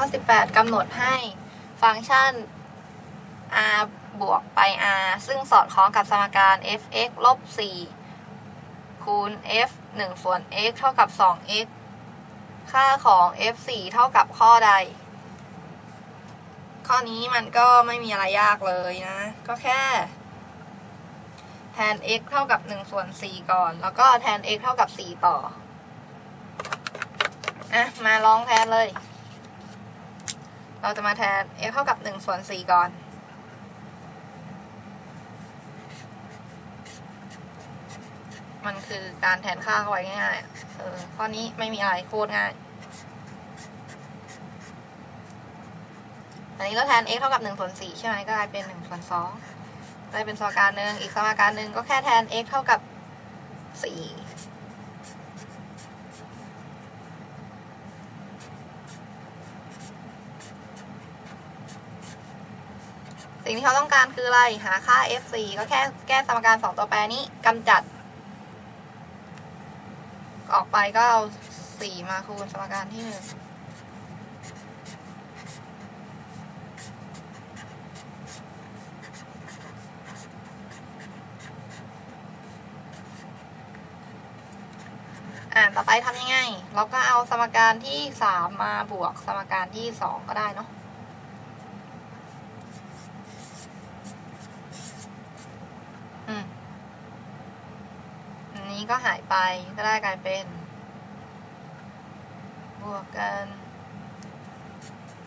ข้อ 18กำหนดให้ฟังก์ชัน r บวกไป r ซึ่งสอดคล้องกับสมการ f(x) ลบ 4 คูณ f 1 ส่วน x เท่ากับ 2x ค่าของ f 4เท่ากับข้อใด ข้อนี้มันก็ไม่มีอะไรยากเลยนะ ก็แค่แทน x เท่ากับ 1 ส่วน 4 ก่อน แล้วก็แทน x เท่ากับ 4 ต่อ อะ มาลองแทนเลย เราจะมาแทน x เท่ากับ 1 ส่วน 4 ก่อน มันคือการแทนค่าเข้าไว้ง่ายๆเออข้อนี้ไม่มีอะไรโคตรง่าย อันนี้เราแทน x เท่ากับ1ส่วน4ใช่ไหมก็กลายเป็น1ส่วน2ได้เป็นสมการหนึ่งอีกสมการหนึ่งก็แค่แทน x เท่ากับ4 สิ่งที่เขาต้องการคืออะไร หาค่า f 4 ก็แค่แก้สมการสองตัวแปรนี้กำจัด ออกไปก็เอาสี่มาคูณสมการที่หนึ่งอ่าต่อไปทำยังไง เราก็เอาสมการที่สามมาบวกสมการที่สองก็ได้เนาะ อืม อั นี้ก็หายไปก็ได้กลายเป็น บวกกัน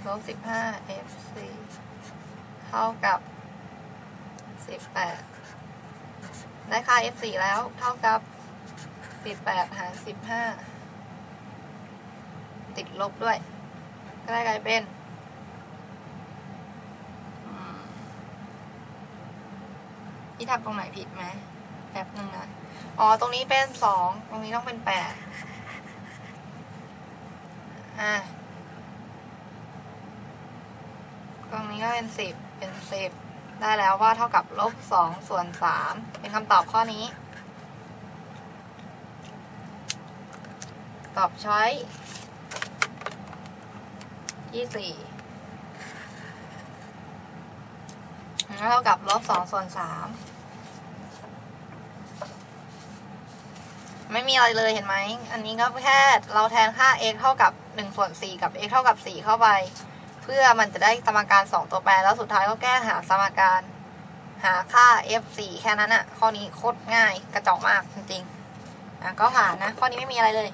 ลบสิบห้า f สี่เท่ากับสิบแปดได้ค่า f สี่แล้วเท่ากับสิบแปดหารสิบห้าติดลบด้วย ก็ได้กลายเป็นที่ทำตรงไหนผิดไหม แป๊บนึงนะอ๋อ ตรงนี้เป็นสอง ตรงนี้ต้องเป็นแปดอะตรงนี้ก็เป็นสิบเป็นสิบได้แล้วว่าเท่ากับลบสองส่วนสามเป็นคำตอบข้อนี้ ตอบช้อยที่สี่แล้วเท่ากับลบสองส่วนสาม ไม่มีอะไรเลยเห็นไหม อันนี้ก็แค่เราแทนค่า x เท่ากับ1ส่วน4กับ x เท่ากับ 4 เข้าไป เพื่อมันจะได้สมการ 2 ตัวแปร แล้วสุดท้ายก็แก้หาสมการ หาค่า f 4 แค่นั้นอะข้อนี้โคตรง่ายกระจอกมากจริงๆอะก็ผ่านนะ ข้อนี้ไม่มีอะไรเลย